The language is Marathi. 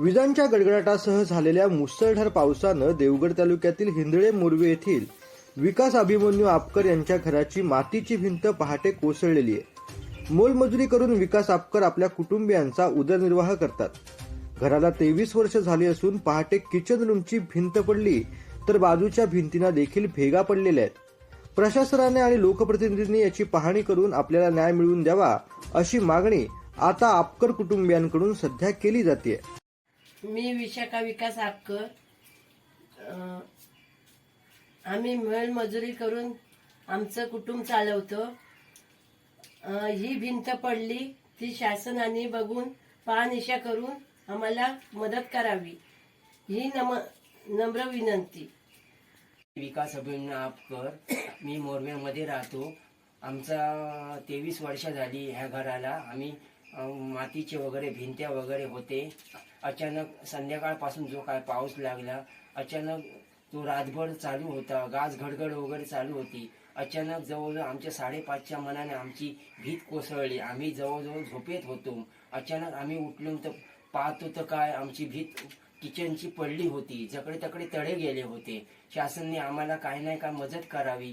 विजांच्या गडगडाटासह झालेल्या मुसळधार पावसानं देवगड तालुक्यातील हिंदळे मोरवे येथील विकास अभिमन्यू आपकर यांच्या घराची मातीची भिंत पहाटे कोसळलेली आहे. मोलमजुरी करून विकास आपकर आपल्या कुटुंबियांचा उदरनिर्वाह करतात. घराला तेवीस वर्ष झाली असून पहाटे किचन रूमची भिंत पडली तर बाजूच्या भिंतींना देखील भेगा पडलेल्या आहेत. प्रशासनाने आणि लोकप्रतिनिधींनी याची पाहणी करून आपल्याला न्याय मिळवून द्यावा अशी मागणी आता आपकर कुटुंबियांकडून सध्या केली जाते मी विशाखा विकास आपकर आम्ही मिळ मजुरी करून आमचं कुटुंब चालवतो. ही भिंत पडली ती शासनाने बघून पाहनिशा करून आम्हाला मदत करावी. ही नम नम्र विनंती. विकास अभिन आपकर मी मोरमेमध्ये राहतो. आमचा तेवीस वर्ष झाली ह्या घराला. आम्ही मातीचे वगैरे भिंत्या वगैरे होते. अचानक संध्याकाळपासून जो काय पाऊस लागला अचानक तो रातभर चालू होता. गाज घडघड वगैरे चालू होती. अचानक जवळजवळ आमच्या साडेपाचच्या मनाने आमची भीत कोसळली. आम्ही जवळजवळ झोपेत होतो. अचानक आम्ही उठलो तर पाहतो तर काय आमची भीत किचनची पडली होती. जकडे तकडे तडे गेले होते. शासनाने आम्हाला काही नाही काय मदत करावी.